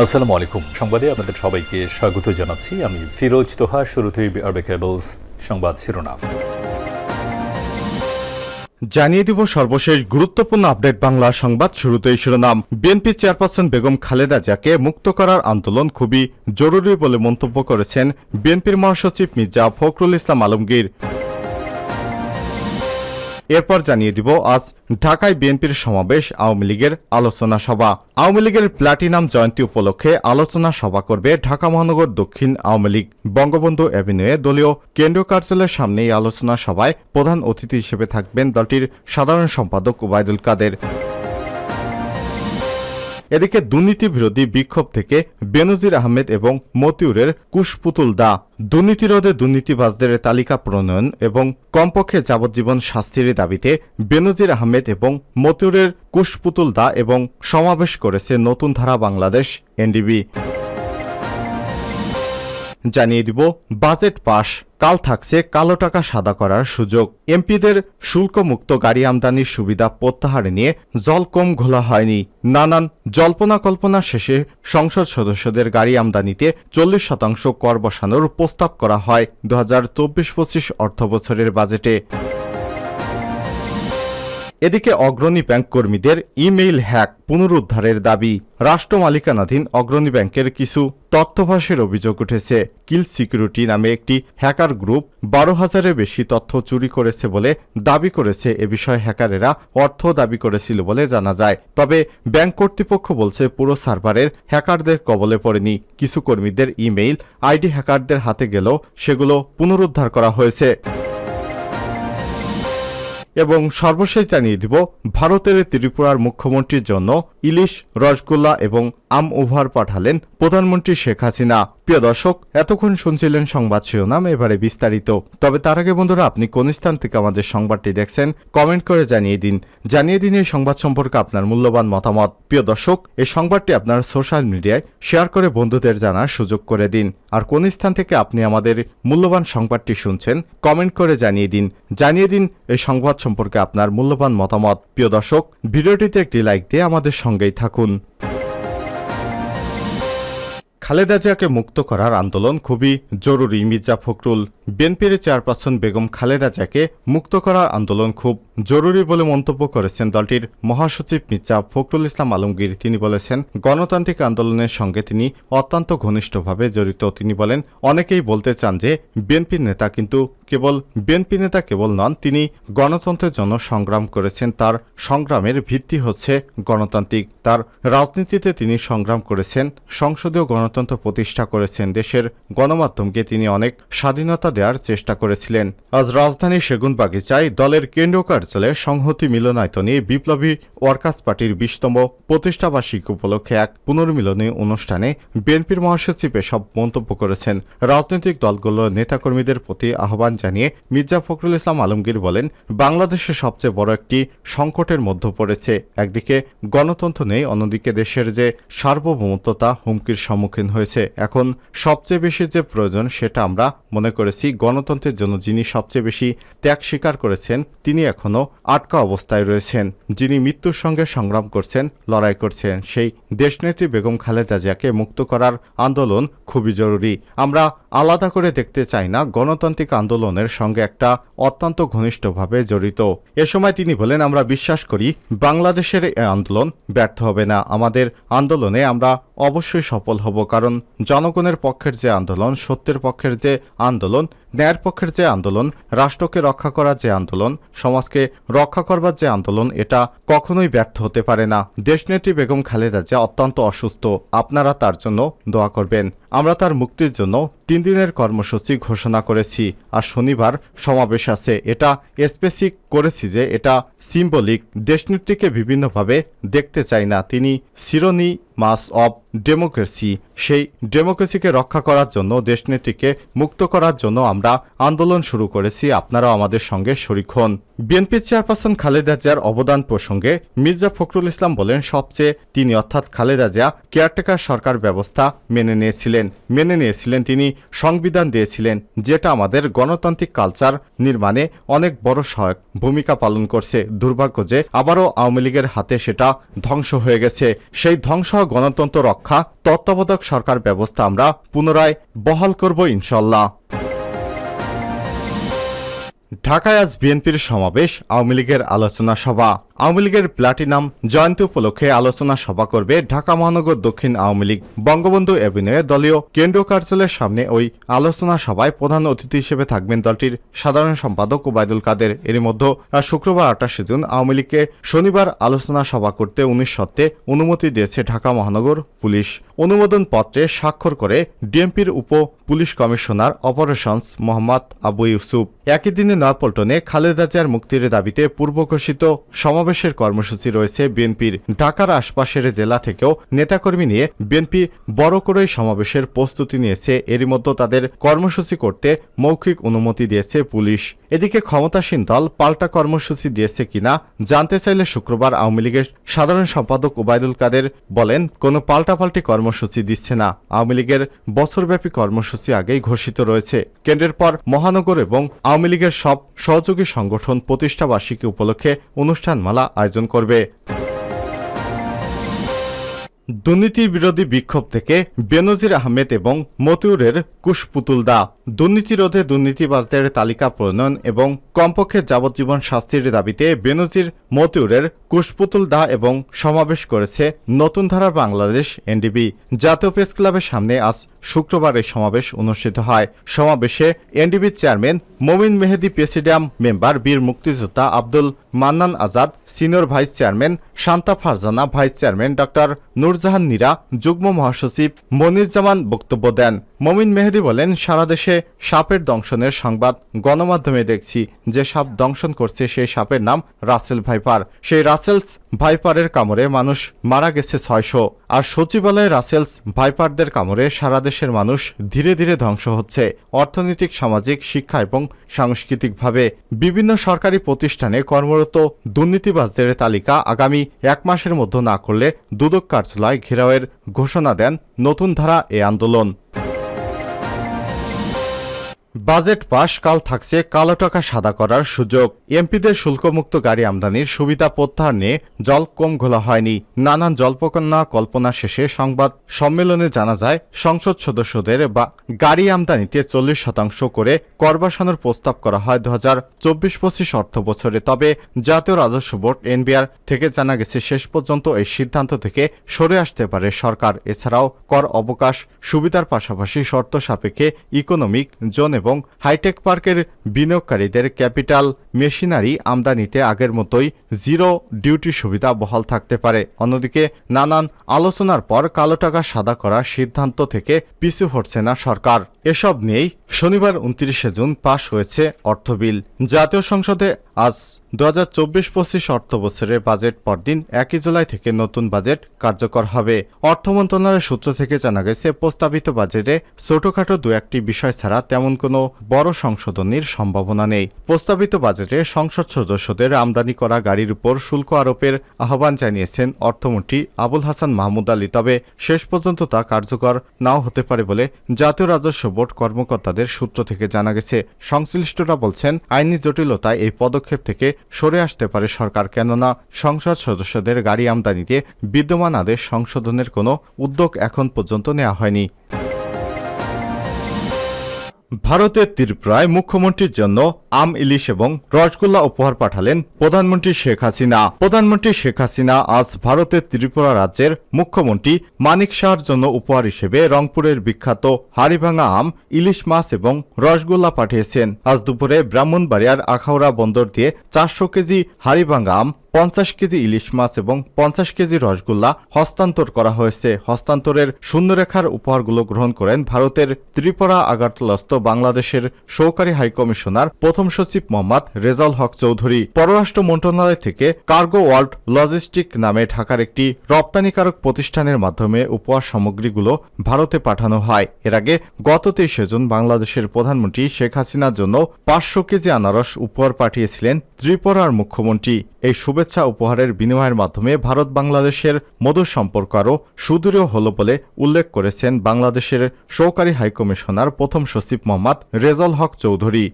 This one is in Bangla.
আসসালামু আলাইকুম। সংবাদে আপনাদের সবাইকে স্বাগত জানাচ্ছি। আমি ফিরোজ তোহা, শুরুতেই আরবে কেবলস সংবাদ শিরোনাম। জানিয়ে দিব সর্বশেষ গুরুত্বপূর্ণ আপডেট বাংলা সংবাদ শুরুতেই শিরোনাম। বিএনপি চেয়ারপারসন বেগম খালেদা জিয়াকে মুক্ত করার আন্দোলন খুবই জরুরি বলে মন্তব্য করেছেন বিএনপির মহাসচিব মির্জা ফখরুল ইসলাম আলমগীর। এরপর জানিয়ে দিব আজ ঢাকায় বিএনপির সমাবেশ আওয়ামী লীগের আলোচনা সভা। আওয়ামী লীগের প্লাটিনাম জয়ন্তী উপলক্ষে আলোচনা সভা করবে ঢাকা মহানগর দক্ষিণ আওয়ামী লীগ। বঙ্গবন্ধু অ্যাভিনিউয়ে দলীয় কেন্দ্রীয় কার্যালয়ের সামনে এই আলোচনা সভায় প্রধান অতিথি হিসেবে থাকবেন দলটির সাধারণ সম্পাদক ওবায়দুল কাদের। এদিকে দুর্নীতি বিরোধী বিক্ষোভ থেকে বেনজির আহমেদ এবং মতিউরের কুশপুতুল দা। দুর্নীতি রোধে দুর্নীতিবাজদের তালিকা প্রণয়ন এবং কমপক্ষে যাবজ্জীবন শাস্তির দাবিতে বেনজির আহমেদ এবং মতিউরের কুশপুতুল দা এবং সমাবেশ করেছে নতুন ধারা বাংলাদেশ, এনডিবি। জানিয়ে দিব, বাজেট পাশ কাল থাকছে কালো টাকা সাদা করার সুযোগ। এমপিদের শুল্কমুক্ত গাড়ি আমদানির সুবিধা প্রত্যাহার নিয়ে জল কম ঘোলা হয়নি। নানান জল্পনা কল্পনা শেষে সংসদ সদস্যদের গাড়ি আমদানিতে চল্লিশ শতাংশ কর বসানোর প্রস্তাব করা হয়। দু হাজার চব্বিশ পঁচিশ অর্থবছরের বাজেটে। এদিকে অগ্রণী ব্যাংক কর্মীদের ইমেইল হ্যাক পুনরুদ্ধারের দাবি। রাষ্ট্র মালিকানাধীন অগ্রণী ব্যাংকের কিছু তথ্যভাসের অভিযোগ উঠেছে। কিল সিকিউরিটি নামে একটি হ্যাকার গ্রুপ বারো হাজারের বেশি তথ্য চুরি করেছে বলে দাবি করেছে। এ বিষয়ে হ্যাকারেরা অর্থ দাবি করেছিল বলে জানা যায়। তবে ব্যাংক কর্তৃপক্ষ বলছে, পুরো সার্ভারের হ্যাকারদের কবলে পড়েনি। কিছু কর্মীদের ইমেইল আইডি হ্যাকারদের হাতে গেলেও সেগুলো পুনরুদ্ধার করা হয়েছে। এবং সর্বশেষ জানিয়ে দিব, ভারতের ত্রিপুরার মুখ্যমন্ত্রীর জন্য ইলিশ, রসগোল্লা এবং আম ওভার পাঠালেন প্রধানমন্ত্রী শেখ হাসিনা। প্রিয় দর্শক, এতক্ষণ শুনছিলেন সংবাদ শিরোনাম, এবারে বিস্তারিত। তবে তার আগে বন্ধুরা, আপনি কোন স্থান থেকে আমাদের সংবাদটি দেখছেন, কমেন্ট করে জানিয়ে দিন। জানিয়ে দিন এই সংবাদ সম্পর্কে আপনার মূল্যবান মতামত। প্রিয় দর্শক, এই সংবাদটি আপনার সোশ্যাল মিডিয়ায় শেয়ার করে বন্ধুদের জানার সুযোগ করে দিন। আর কোন স্থান থেকে আপনি আমাদের মূল্যবান সংবাদটি শুনছেন, কমেন্ট করে জানিয়ে দিন। জানিয়ে দিন এই সংবাদ সম্পর্কে আপনার মূল্যবান মতামত। প্রিয় দর্শক, ভিডিওটিতে একটি লাইক দিয়ে আমাদের সঙ্গেই থাকুন। খালেদা জিয়াকে মুক্ত করার আন্দোলন খুবই জরুরি মির্জা ফখরুল বিএনপির চেয়ারপারসন বেগম খালেদা জিয়াকে মুক্ত করার আন্দোলন খুব জরুরি বলে মন্তব্য করেছেন দলটির মহাসচিব মির্জা ফখরুল ইসলাম আলমগীর। তিনি বলেছেন, গণতান্ত্রিক আন্দোলনের সঙ্গে তিনি অত্যন্ত ঘনিষ্ঠভাবে জড়িত। তিনি বলেন, অনেকেই বলতে চান যে বিএনপির নেতা কিন্তু কেবল বিএনপি নেতা কেবল নন, তিনি গণতন্ত্রের জন্য সংগ্রাম করেছেন। তার সংগ্রামের ভিত্তি হচ্ছে গণতান্ত্রিক। তার রাজনীতিতে তিনি সংগ্রাম করেছেন, সংসদীয় গণতন্ত্র প্রতিষ্ঠা করেছেন। দেশের গণমাধ্যমকে তিনি অনেক স্বাধীনতা দেওয়ার চেষ্টা করেছিলেন। আজ রাজধানীর সেগুন বাগিচায় দলের কেন্দ্রীয় কার্যালয়ে সংহতি মিলনায়তনে বিপ্লবী ওয়ার্কার্স পার্টির বিশতম প্রতিষ্ঠাবার্ষিকী উপলক্ষে এক পুনর্মিলনী অনুষ্ঠানে বিএনপির মহাসচিব এসব মন্তব্য করেছেন। রাজনৈতিক দলগুলোর নেতাকর্মীদের প্রতি আহ্বান জানিয়ে মির্জা ফখরুল ইসলাম আলমগীর বলেন, বাংলাদেশে সবচেয়ে বড় একটি সংকটের মধ্যে পড়েছে। একদিকে গণতন্ত্র নেই, অন্যদিকে দেশের যে সার্বভৌমত্বতা হুমকির সম্মুখীন হয়েছে। এখন সবচেয়ে বেশি যে প্রয়োজন সেটা আমরা মনে করেছি। গণতন্ত্রের জন্য যিনি সবচেয়ে বেশি ত্যাগ স্বীকার করেছেন, তিনি এখনও আটকা অবস্থায় রয়েছেন। যিনি মৃত্যুর সঙ্গে সংগ্রাম করছেন, লড়াই করছেন, সেই দেশনেত্রী বেগম খালেদা জিয়াকে মুক্ত করার আন্দোলন খুবই জরুরি। আমরা আলাদা করে দেখতে চাই না গণতান্ত্রিক আন্দোলনের সঙ্গে একটা অত্যন্ত ঘনিষ্ঠভাবে জড়িত। এ সময় তিনি বলেন, আমরা বিশ্বাস করি বাংলাদেশের এই আন্দোলন ব্যর্থ হবে না। আমাদের আন্দোলনে আমরা অবশ্যই সফল হব। কারণ জনগণের পক্ষের যে আন্দোলন, সত্যের পক্ষের যে আন্দোলন ন্যায়ের পক্ষের যে আন্দোলন, রাষ্ট্রকে রক্ষা করার যে আন্দোলন, সমাজকে রক্ষা করবার যে আন্দোলন, এটা কখনোই ব্যর্থ হতে পারে না। দেশনেত্রী বেগম খালেদা জিয়া অত্যন্ত অসুস্থ। আপনারা তার জন্য দোয়া করবেন। আমরা তার মুক্তির জন্য তিন দিনের কর্মসূচি ঘোষণা করেছি। আর শনিবার সমাবেশ আছে। এটা স্পেসিক করেছি যে এটা সিম্বলিক দেশনেত্রীকে বিভিন্নভাবে দেখতে চাই না। তিনি সিরোনি মাস অব ডেমোক্রেসি। সেই ডেমোক্রেসিকে রক্ষা করার জন্য, দেশনেত্রীকে মুক্ত করার জন্য আমরা আন্দোলন শুরু করেছি। আপনারাও আমাদের সঙ্গে শরিক হন। বিএনপি চেয়ারপারসন খালেদা জিয়ার অবদান প্রসঙ্গে মির্জা ফখরুল ইসলাম বলেন, সবচেয়ে তিনি অর্থাৎ খালেদা জিয়া কেয়ারটেকার সরকার ব্যবস্থা মেনে নিয়েছিলেন। মেনে নিয়েছিলেন তিনি, সংবিধান দিয়েছিলেন, যেটা আমাদের গণতান্ত্রিক কালচার নির্মাণে অনেক বড় সহায়ক ভূমিকা পালন করছে। দুর্ভাগ্য যে আবারও আওয়ামী লীগের হাতে সেটা ধ্বংস হয়ে গেছে। সেই ধ্বংস গণতন্ত্র রক্ষা তত্ত্বাবধায়ক সরকার ব্যবস্থা আমরা পুনরায় বহাল করব ইনশাল্লাহ ঢাকায় আজ বিএনপির সমাবেশ আওয়ামী লীগের আলোচনা সভা। আওয়ামী লীগের প্লাটিনাম জয়ন্তী উপলক্ষে আলোচনা সভা করবে ঢাকা মহানগর দক্ষিণ আওয়ামী লীগ। বঙ্গবন্ধু অ্যাভিনিউয়ে দলীয় কেন্দ্রীয় কার্যালয়ের সামনে ওই আলোচনা সভায় প্রধান অতিথি হিসেবে থাকবেন দলটির সাধারণ সম্পাদক ওবায়দুল কাদের। এর মধ্যে শুক্রবার আঠাশে জুন আওয়ামী লীগকে শনিবার আলোচনা সভা করতে উনিশ সত্ত্বে অনুমতি দিয়েছে ঢাকা মহানগর পুলিশ। অনুমোদন পত্রে স্বাক্ষর করে ডিএমপির উপ police commissioner operations Mohammad Abu Yusuf. একই দিনে নয়াপল্টনে খালেদা জিয়ার মুক্তির দাবিতে পূর্ব ঘোষিত সমাবেশের কর্মসূচি রয়েছে বিএনপির ঢাকার আশপাশের জেলা থেকেও নেতাকর্মী নিয়ে। বিএনপি বড় করে সমাবেশের প্রস্তুতি নিয়েছে। এরই মধ্যে তাদের কর্মসূচি করতে মৌখিক অনুমতি দিয়েছে পুলিশ। এদিকে ক্ষমতাসীন দল পাল্টা কর্মসূচি দিয়েছে কিনা জানতে চাইলে শুক্রবার আওয়ামী লীগের সাধারণ সম্পাদক ওবায়দুল কাদের বলেন, কোনো পাল্টাপাল্টি কর্মসূচি দিচ্ছে না। আওয়ামী লীগের বছরব্যাপী কর্মসূচি আগেই ঘোষিত রয়েছে। কেন্দ্রের পর মহানগর এবং আওয়ামী লীগের সব সহযোগী সংগঠন প্রতিষ্ঠাবার্ষিকী উপলক্ষে অনুষ্ঠানমালা আয়োজন করবে। দুর্নীতি বিরোধী বিক্ষোভ থেকে বেনজির আহমেদ এবং মতিউরের কুশপুতুল দা দুর্নীতি রোধে দুর্নীতিবাজদের তালিকা প্রণয়ন এবং কমপক্ষে যাবজ্জীবন শাস্তির দাবিতে বেনজির, মতিউরের কুশপুতুল দা এবং সমাবেশ করেছে নতুন ধারা বাংলাদেশ এনডিবি। জাতীয় প্রেস ক্লাবের সামনে আজ শুক্রবার এই সমাবেশ অনুষ্ঠিত হয়। সমাবেশে এনডিবির চেয়ারম্যান মমিন মেহেদি প্রেসিডিয়াম মেম্বার বীর মুক্তিযোদ্ধা Abdul Mannan Azad, senior vice chairman Shanta Farzana, vice chairman doctor Nurjahan Nira যুগ্ম মহাসচিব মনির জামান বক্তব্য দেন। মমিন মেহেদি বলেন, সারা দেশে সাপের দংশনের সংবাদ গণমাধ্যমে দেখছি। যে সাপ দংশন করছে, সেই সাপের নাম রাসেল ভাইপার। সেই রাসেলস ভাইপারের কামড়ে মানুষ মারা গেছে ছয়শো। আর সচিবালয়ে রাসেলস ভাইপারদের কামড়ে সারা দেশের মানুষ ধীরে ধীরে ধ্বংস হচ্ছে। অর্থনৈতিক, সামাজিক, শিক্ষা এবং সাংস্কৃতিকভাবে বিভিন্ন সরকারি প্রতিষ্ঠানে কর্মরত দুর্নীতিবাজদের তালিকা আগামী এক মাসের মধ্যে না করলে দুদক কার্যালয় ঘেরাওয়ের ঘোষণা দেন নতুন ধারা এ আন্দোলন। বাজেট পাশ, কাল থাকছে কালো টাকা সাদা করার সুযোগ। এমপিদের শুল্কমুক্ত গাড়ি আমদানির সুবিধা প্রত্যাহার নিয়ে জল কম ঘোলা হয়নি। নানান জল্পকন্যা কল্পনা শেষে সংবাদ সম্মেলনে জানা যায়, সংসদ সদস্যদের বা গাড়ি আমদানিতে চল্লিশ শতাংশ করে কর বসানোর প্রস্তাব করা হয় দু হাজার চব্বিশ পঁচিশ অর্থ বছরে। তবে জাতীয় রাজস্ব বোর্ড, এনবিআর থেকে জানা গেছে, শেষ পর্যন্ত এই সিদ্ধান্ত থেকে সরে আসতে পারে সরকার। এছাড়াও কর অবকাশ সুবিধার পাশাপাশি শর্ত সাপেক্ষে ইকোনমিক জোন এবং হাইটেক পার্কের বিনিয়োগকারীদের ক্যাপিটাল মেশিনারি আমদানিতে আগের মতোই জিরো ডিউটি সুবিধা বহাল থাকতে পারে। অন্যদিকে নানান আলোচনার পর কালো টাকা সাদা করার সিদ্ধান্ত থেকে পিছু হটছে না সরকার। এসব নিয়েই শনিবার উনত্রিশে জুন পাশ হয়েছে অর্থ বিল। জাতীয় সংসদে আজ দু হাজার চব্বিশ পঁচিশ অর্থ বছরের বাজেট পরদিন একই জুলাই থেকে নতুন বাজেট কার্যকর হবে। অর্থ মন্ত্রণালয়ের সূত্র থেকে জানা গেছে, প্রস্তাবিত বাজেটে ছোটখাটো দু একটি বিষয় ছাড়া তেমন কোনো বড় সংশোধনীর সম্ভাবনা নেই। প্রস্তাবিত বাজেটে সংসদ সদস্যদের আমদানি করা গাড়ির উপর শুল্ক আরোপের আহ্বান জানিয়েছেন অর্থমন্ত্রী আবুল হাসান মাহমুদ আলী, তবে শেষ পর্যন্ত তা কার্যকর নাও হতে পারে বলে জাতীয় রাজস্ব বোর্ড কর্মকর্তাদের সূত্র থেকে জানা গেছে। সংশ্লিষ্টরা বলছেন, আইনি জটিলতায় এই পদক্ষেপ থেকে সরে আসতে পারে সরকার, কেননা সংসদ সদস্যদের গাড়ি আমদানিতে বিদ্যমান আদেশ সংশোধনের কোনো উদ্যোগ এখন পর্যন্ত নেওয়া হয়নি। ভারতের ত্রিপুরায় মুখ্যমন্ত্রীর জন্য আম ইলিশ এবং রসগোল্লা উপহার পাঠালেন প্রধানমন্ত্রী শেখ হাসিনা। প্রধানমন্ত্রী শেখ হাসিনা আজ ভারতের ত্রিপুরা রাজ্যের মুখ্যমন্ত্রী মানিক শাহর জন্য উপহার হিসেবে রংপুরের বিখ্যাত হাড়িভাঙা আম, ইলিশ মাছ এবং রসগোল্লা পাঠিয়েছেন। আজ দুপুরে ব্রাহ্মণবাড়িয়ার আখাউড়া বন্দর দিয়ে চারশো কেজি হাড়িভাঙা আম পঞ্চাশ কেজি ইলিশ মাছ এবং পঞ্চাশ কেজি রসগোল্লা হস্তান্তর করা হয়েছে। হস্তান্তরের শূন্যরেখার উপহারগুলো গ্রহণ করেন ভারতের ত্রিপুরা আগারতলাস্থ বাংলাদেশের সহকারী হাইকমিশনার প্রথম সচিব মোহাম্মদ রেজাল হক চৌধুরী। পররাষ্ট্র মন্ত্রণালয় থেকে কার্গো ওয়ার্ল্ড লজিস্টিক নামে ঢাকার একটি রপ্তানিকারক প্রতিষ্ঠানের মাধ্যমে উপহার সামগ্রীগুলো ভারতে পাঠানো হয়। এর আগে গত তেইশে জুন বাংলাদেশের প্রধানমন্ত্রী শেখ হাসিনার জন্য পাঁচশো কেজি আনারস উপহার পাঠিয়েছিলেন ত্রিপুরার মুখ্যমন্ত্রী। এই শুভেচ্ছা উপহারের বিনিময়ের মাধ্যমে ভারত বাংলাদেশের মধুর সম্পর্ক আরও সুদৃঢ় হল বলে উল্লেখ করেছেন বাংলাদেশের সহকারী হাইকমিশনার প্রথম সচিব মোহাম্মদ রেজল হক চৌধুরী।